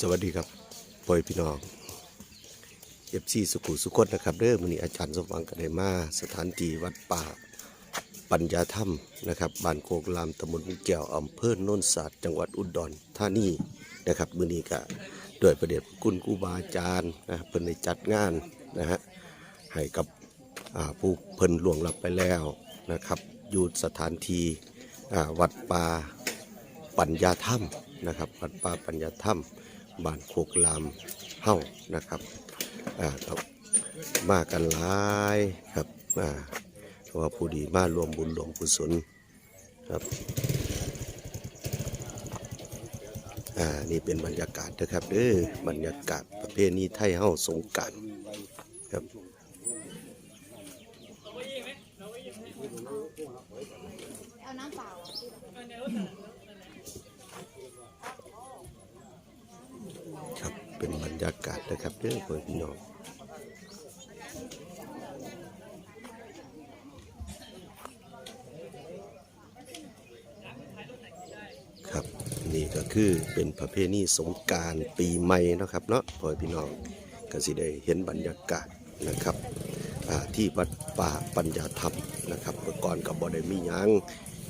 สวัสดีครับพ่อยพี่น้องเอฟซีสุขุสุขนนะครับเด้อมื้อนี้อาจารย์สมหวังก็ได้มาสถานที่วัดป่าปัญญาธรรมนะครับบ้านโคกลามตำบลบุญแก้วอำเภอโน่นศาสตร์จังหวัดอุดรธานีนะครับมือนี้ก็ด้วยประเดชพระคุณครูบาอาจารย์นะเพิ่นได้จัดงานนะฮะให้กับผู้เพิ่นหลวงลับไปแล้วนะครับอยู่สถานที่วัดป่าปัญญาธรรมนะครับวัดป่าปัญญาธรรม บ้านโคกลามเฮ้านะครับอ่าบมากันหลายครับมาเพราะว่าผู้ดีมารวมบุญรวมกุศลครับอ่านี่เป็นบรรยากาศนะครับเด้อบรรยากาศประเพณีไทยเฮ้าสงการครับเอาน้ำเปล่า ครับเป็นบรร ยากาศนะครับเด้อเพื่อนพี่น้องครับนี่ก็คือเป็นประเพณีสงการปีใหม่นะครับเนาะพ่อพี่น้องก็สิได้เห็นบรรยากาศนะครับที่วัดป่าปัญญาธรรมนะครับเมื่อก่อนก็บ่ได้มียัง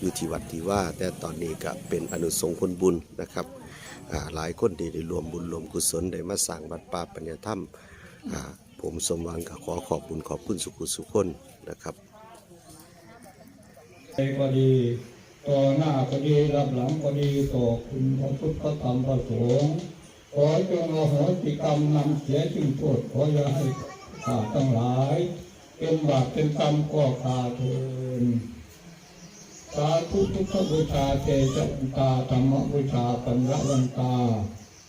อยู่ที่วัดที่ว่า แต่ตอนนี้ก็เป็นอนุสงฆ์ผลบุญนะครับ หลายคนที่ได้รวมบุญรวมกุศลได้มาสร้างวัดป่าปัญญาธรรมผมสมหวังก็ขอขอบบุญขอบคุณสุขุสุขคนนะครับไปก็ดีต่อหน้าก็ดีรับหลังก็ดีต่อคุณพระพุทธธรรมพระสงฆ์ขอจงอโหสิกรรมนำเสียจึงโทษขออย่าให้ข้าทั้งหลาย เป็นบาปเป็นกรรมก็ขาเถิน สาธุทุกขบูชาเตจันตาธรรมบูชาปัญญวันตา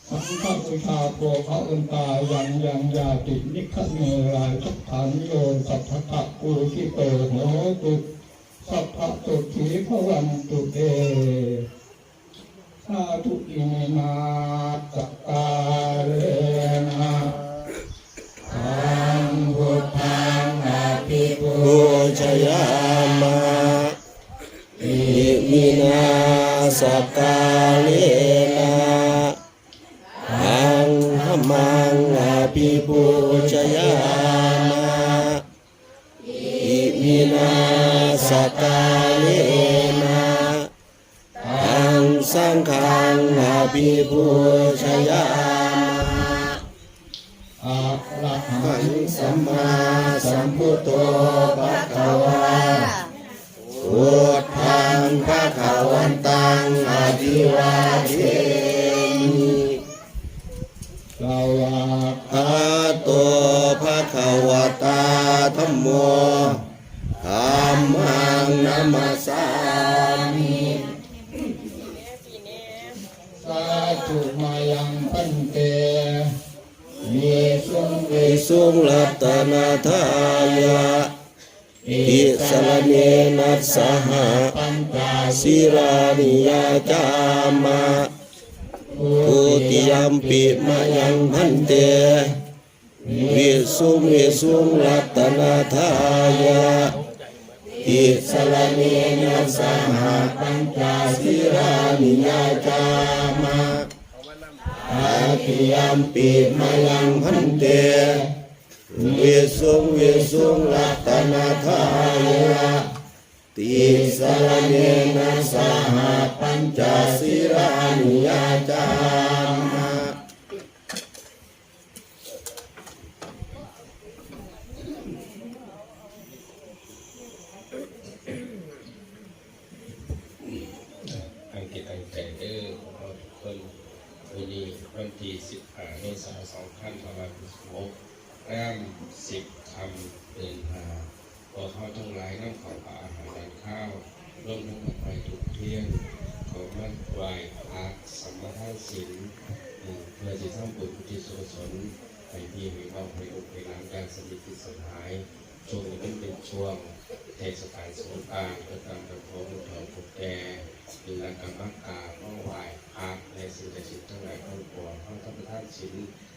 สังฆบูชาโกขวันตายังยังยาตินิคเนรายทุกฐานโยสัพพะกูที่เตโหตุสัพพะตุถีพวันตุเตสาธุอิมาตกาเรนะทังพุทธังอภิปุบูชย สกาเลนะหังหมังอภิปูชยามาอิมินาสกาเลนะหังสังฆังอภิปูชยามาอะระหัหังสัมมาสัมพุทโธภะคะวาพุท พระขวันตังอภิวาเท ญจาศิรานิยาจามาทุติยมปิมายังพันเตวิสุงวิสุงรัตนาทายะอิสรเนนะสหปัญจสิรานิยาจามาอาทิยมปิมายังพันเตวิสุงวิสุงรัตนาทายะ ติสรเนนะสหปัญจสิรานิยาจามาอังกฤษอังใจเด้อของเราทุกคนวันนี้วันที่15เมษายน2566แรม10คำเดินทา ขอเขาทั้งหลายน้ำของอาหารและข้าวร่วมทั้งหมดไปทุกเที่ยงขอมั่นไหวพักสัมมาทานศีลเพื่อจะทำบุญที่สุศลให้พี่ให้น้องให้อกให้ล้างการสมิทธิสหายช่วงนี้เป็นช่วงเทศกาลสงกรานต์ก็ตามกระพงถอนผูกแก่หรือการมกาเมื่อไหวพักในสิ่งใดสิ่งทั้งหลายทั้งปวงทั้งธรรมทานศีล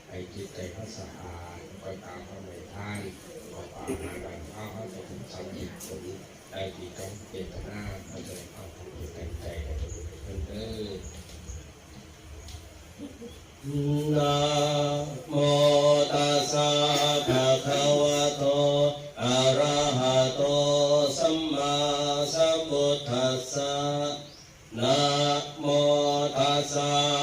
ให้จิตใจเขาสะอาดก็ตามพระเมตท่าน ขอความหาดังข้าวเขาจะถึงสำเร็จผลได้ที่ต้องเจตนาเขาจะเอาของจิตใจให้ทุกคนเด้อนะโมตัสสะภะคะวะโตอะระหะโตสัมมาสัมพุทธัสสะนะโมตัสสะ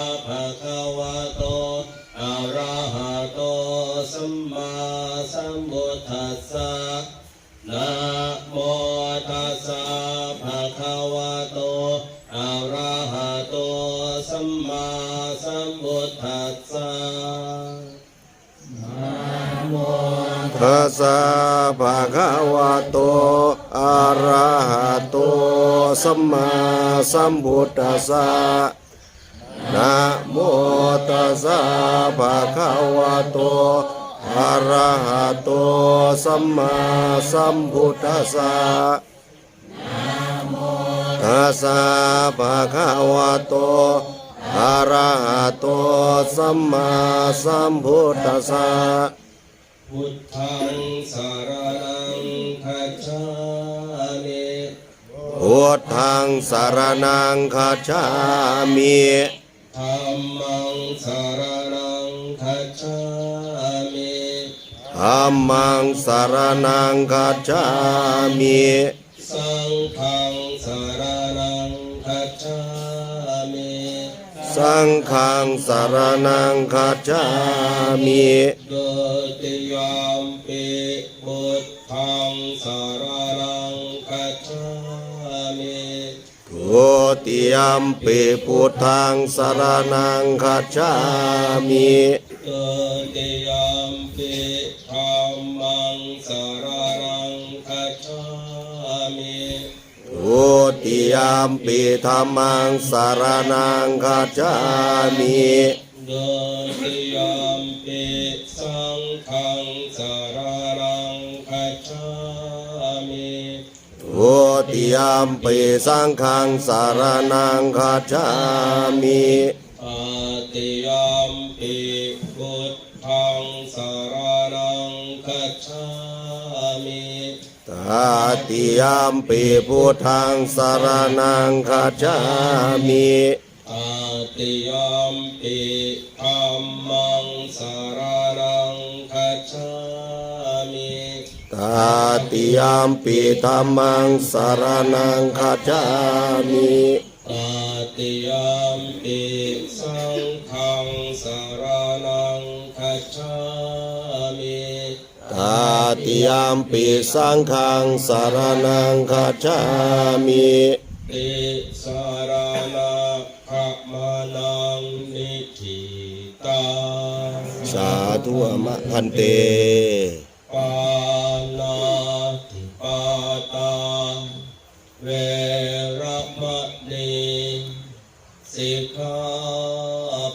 สสะภะคะวะโตอะระหะโตสัมมาสัมพุทธัสสะนะโมตัสสะภะคะวะโตอะระหะโตสัมมาสัมพุทธัสสะทัสสะภะคะวะโตอะระหะโตสัมมาสัมพุทธัสสะ พุทธังสารนังคัจฉามิพุทธังสารนังคัจฉามิธัมมังสารนังคัจฉามิธัมมังสารนังคัจฉามิสังฆังสารนังคัจฉามิสังฆังสารนังคัจฉามิโสารนังคัจฉามิทุติยมปิพุทธังสารนังคัจฉามิโดติยามปิธัมมังสารนังคัจฉามิทุติยมปิธรรมังสารนังคัจฉามิโดติย ติยมปิสังฆังสารนังคัจฉามิอาติยามปิพุทธังสารนังคัจฉามิตาติยมปิพุทธังสารนังคัจฉามิอาติยามปิ ตาติยมปิธรรมังสารนังคัจฉามิอาติยามปิสังฆังสารนังคัจฉามิตาติยมปิสังฆังสารนังคัจฉามิติสารนาขมานังนิธิตังสาธุอมะพันเต สิกขา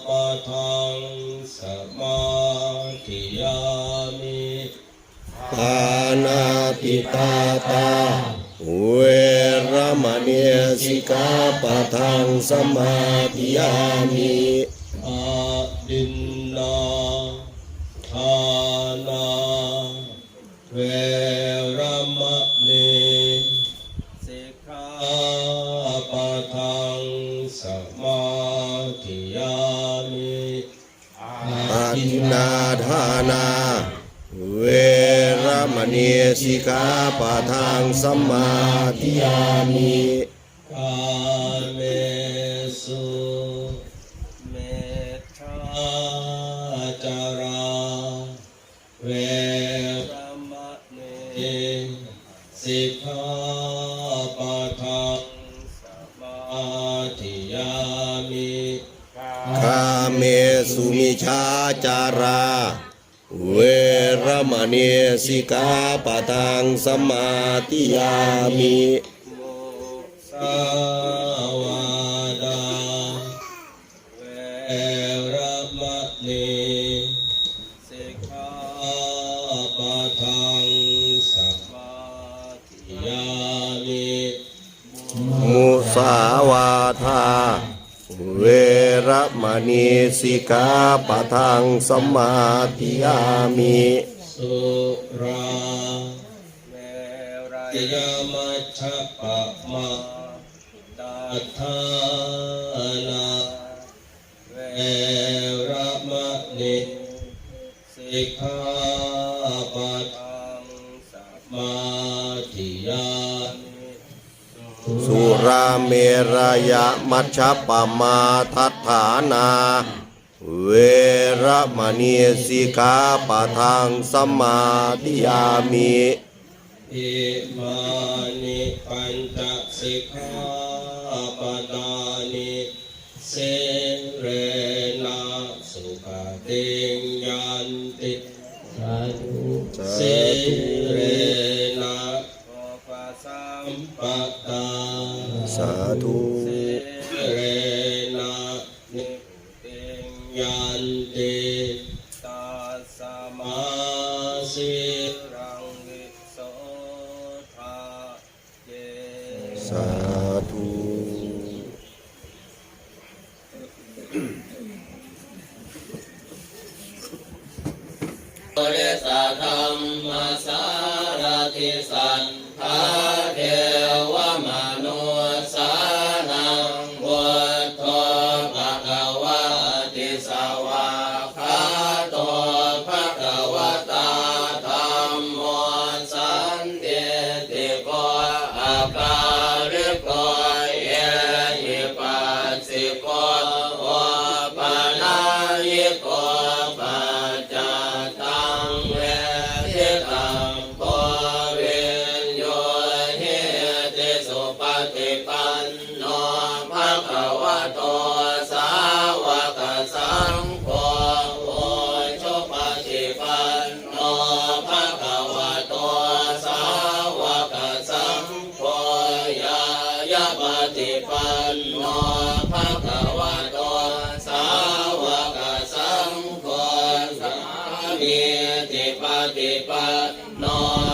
ปะทังสมาธิยามิปานาติตาตาเวรมณีสิกขาปะทังสมาธิยามิ รมณีสิกขาปะทังสมาธิยามิกาเมสุเมธาจาราเวรมะเนสิกขาปะทังสมาธิยามิคาเมสุมิชาจาราเว รมณีสิกาปะทังสมาธิยามิมุสาวาดาเวรมะเนสิกาปะทังสมาธิยามิมุสาวาทา ระมณีสิกาปะทังสมาธิยามิสุราเมรัยยามัชปะมะตัทานาเวระมณีสิกา ราเมรยะมัชฌปปมาทัฏฐานา เวระมณีสิกขาปะทังสมมาธิยามิอิมานิปัญจสิกขาปทานิเสเรนะสุขติงยันติสาธุ ธุเสเรนะนิติงยันติตั สุปฏิปันโนภะคะวะโตสาวกสังโฆโอชุปฏิปันโนภะคะวะโตสาวกสังโฆยายาปฏิปันโนภะคะวะโตสาวกสังโฆสามีติปฏิปันโน